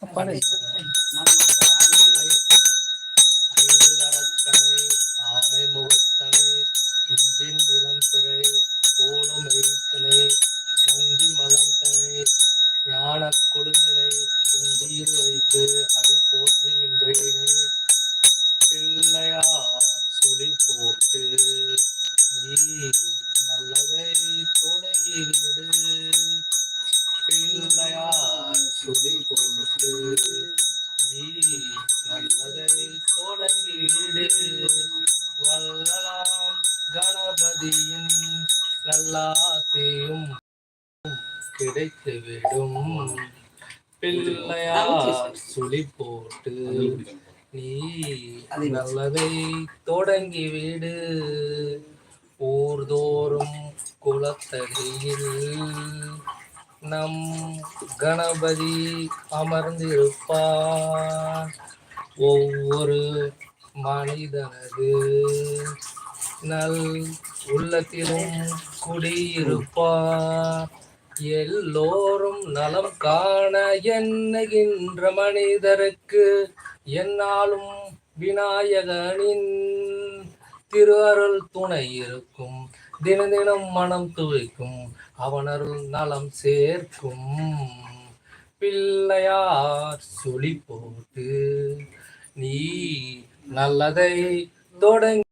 Aparece. கணபதியின் நல்லாசையும் கிடைத்துவிடும். பிள்ளையார் சுழி போட்டு நீ நல்லதை தொடங்கிவிடு. ஊர்தோறும் குளத்தடியில் நம் கணபதி அமர்ந்திருப்பார். ஒவ்வொரு மனிதனது நல் உள்ளத்திலும் குடியிருப்பார். எல்லோரும் நலம் காண எண்ணுகின்ற மனிதருக்கு என்னாலும் விநாயகனின் திரு அருள் துணை இருக்கும். தின தினம் மனம் துவைக்கும். அவனருள் நலம் சேர்க்கும். பிள்ளையார் சுழி போட்டு நீ நல்லதை தொடங்கி.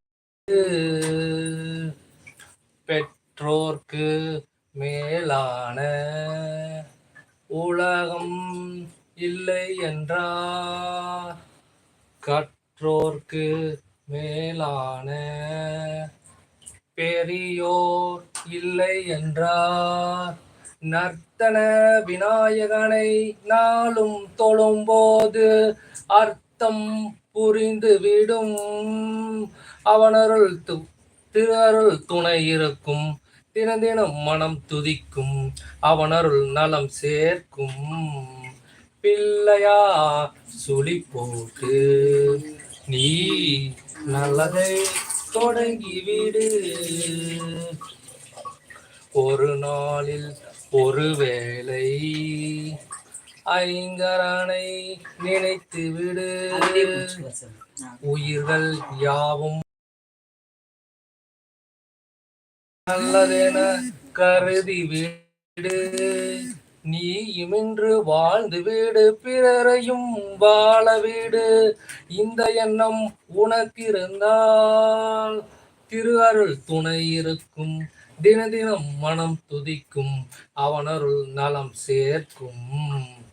பெற்றோர்க்கு மேலான உலகம் இல்லை என்றார். கற்றோர்க்கு மேலான பெரியோர் இல்லை என்றார். நர்த்தன விநாயகனை நாளும் தொழும்போது அர்த்தம் புரிந்துவிடும் அவனருள் து திருஅருள் துணை இருக்கும். தினம் தினம் மனம் துதிக்கும். அவனருள் நலம் சேர்க்கும். பிள்ளையா சுழி போட்டு நீ நல்லதை தொடங்கிவிடு ஒரு நாளில் ஒரு வேளை ஐங்கரனை நினைத்து விடு. உயிர்கள் யாவும் நல்லதென கருதி விடு. நீ இமின்று வாழ்ந்து விடு பிறரையும் வாழ விடு. இந்த எண்ணம் உனக்கு இருந்தால் திரு அருள் துணை இருக்கும். தின தினம் மனம் துதிக்கும். அவனருள் நலம் சேர்க்கும்.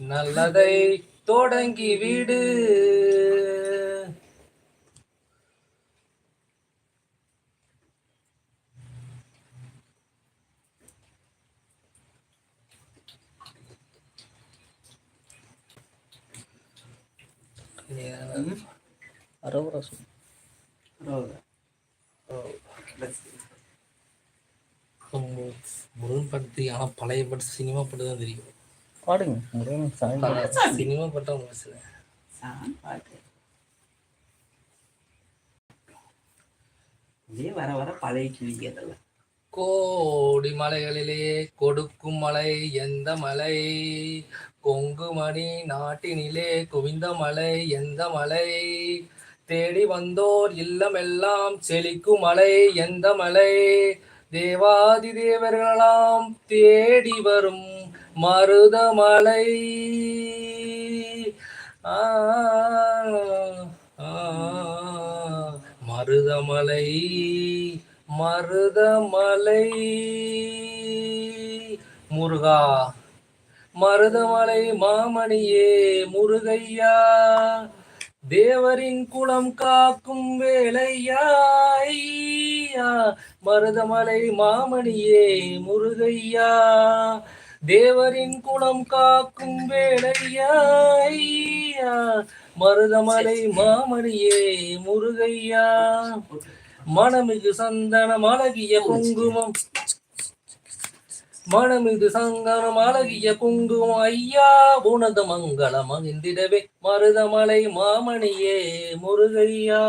நல்லதை தொடங்கி விடு. அரோரா முருகன் படத்து ஆனா பழைய படம் சினிமா படம் தான் தெரியும் பாடுங்க. முருகன் சாமி சினிமா படம் மனசுல இதே வர வர பழைய கிழிக்கிறதில்ல கோடி மலைகளிலே கொடுக்கும் மலை எந்த மலை? கொங்கு மணி நாட்டினிலே குவிந்த மலை எந்த மலை? தேடி வந்தோர் இல்லமெல்லாம் செழிக்கும் மலை எந்த மலை? தேவாதி தேவர்களாம் தேடி வரும் மருதமலை மருதமலை மருதமலை முருகா மருதமலை மாமணியே முருகையா. தேவரின் குளம் காக்கும் வேலையாய்யா மருதமலை மாமணியே முருகையா. தேவரின் குலம் காக்கும் வேலையா. மருதமலை மாமணியே முருகையா. மனமிகு சந்தனம் அழகிய குங்குமம். மனமிகு சங்கனம் அழகிய குங்குமம். ஐயா உனது மங்களம் மகிழ்ந்திடவே மருதமலை மாமணியே முருகையா.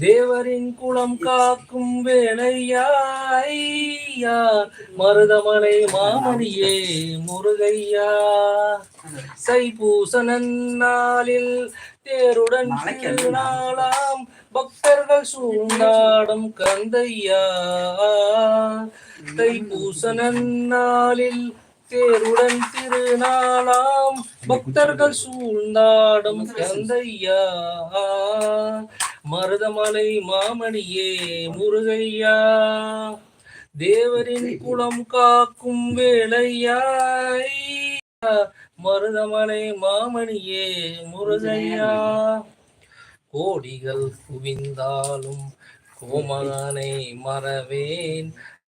தேவரின் குலம் காக்கும் வேலையா ஐயா. மருதமலை மாமணியே முருகையா. தைப்பூச நன்னாளில் தேருடன் திருநாளாம் பக்தர்கள் சூழ்ந்தாடும் கந்தையா. தைப்பூச நன்னாளில் தேருடன் திருநாளாம் பக்தர்கள் சூழ்ந்தாடும் கந்தையா. மருதமலை மாமணியே முருகையா தேவரின் குலம் காக்கும் வேலையா மருதமலை மாமணியே முருகையா கோடிகள் குவிந்தாலும் கோமகனை மறவேன்.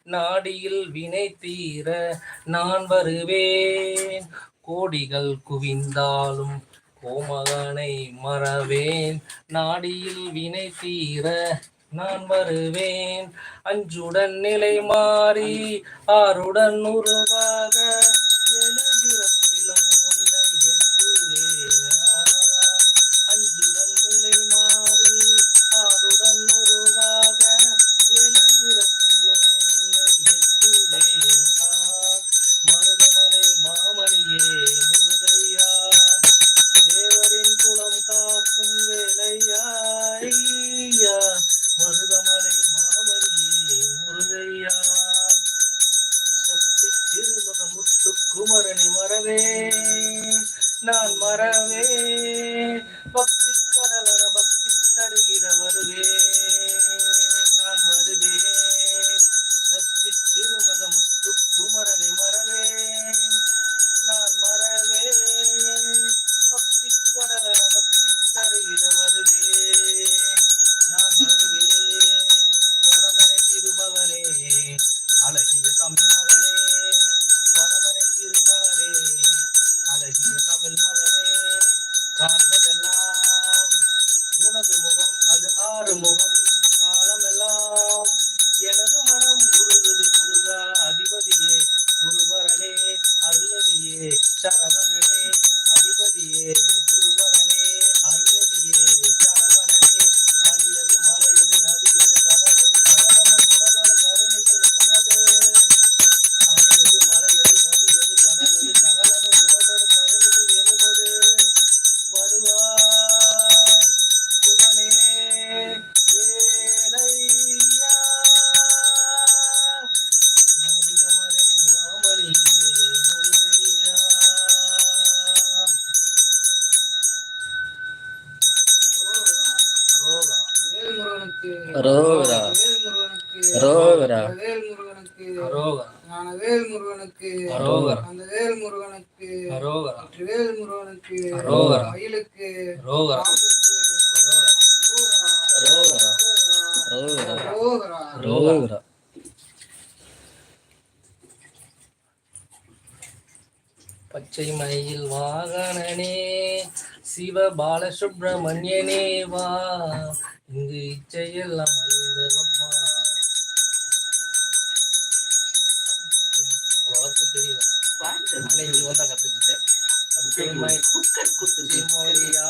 நாடியில் வினை தீர நான் வருவேன். கோடிகள் குவிந்தாலும் கோமகனை மறவேன். நாடியில் வினை தீர நான் வருவேன். அஞ்சுடன் நிலை மாறி ஆறுடன் உருவாக குமரனை மறவே நான் மறவே அதிபதியே சரவணனே அதிபதியே குருவரனே. முருகனுக்கு அந்த வேல் முருகனுக்கு வேல் முருகனுக்கு மயிலுக்கு பச்சை மயில் வாகனனே சிவ பாலசுப்ரமணியனே வா. இங்கு இச்சையெல்லாம் அறிந்தவப்பா தெரியும் பாட்டு இவன் தான் கற்றுக்கிட்டேன் குக்கர் குத்து மொழியா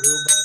அருபா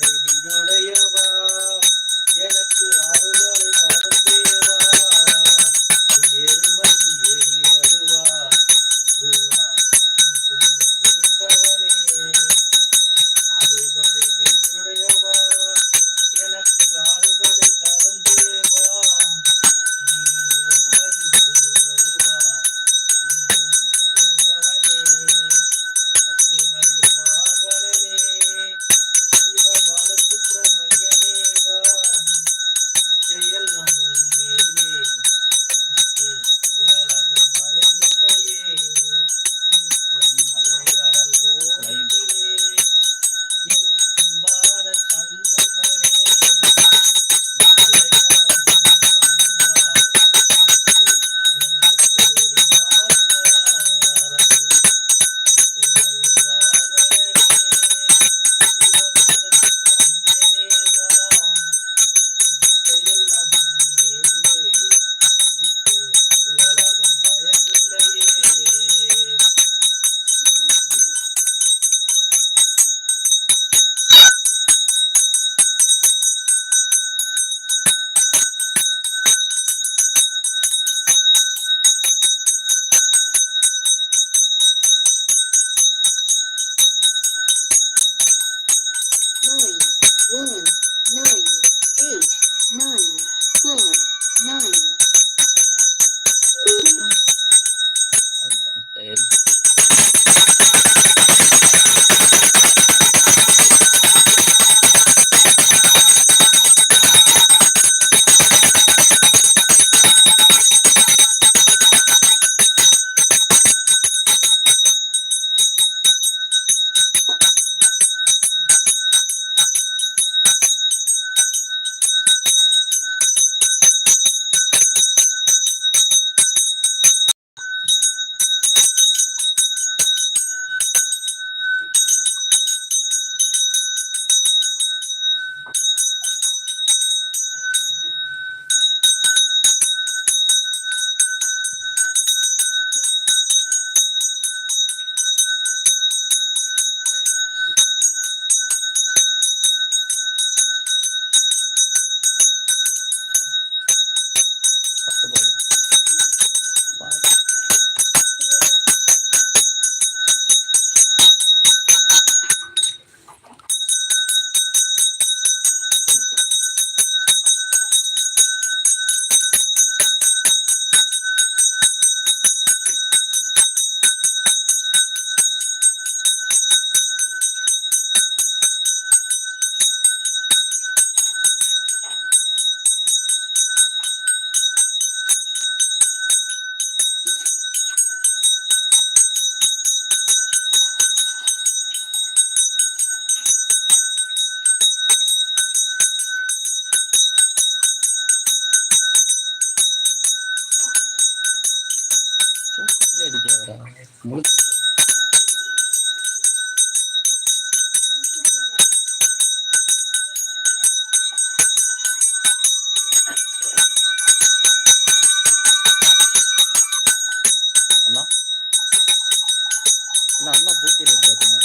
நான் அண்ணா பூட்டி இருக்காருண்ணா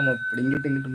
சுத்தமா இப்படி இங்கிட்டு இங்கிட்டு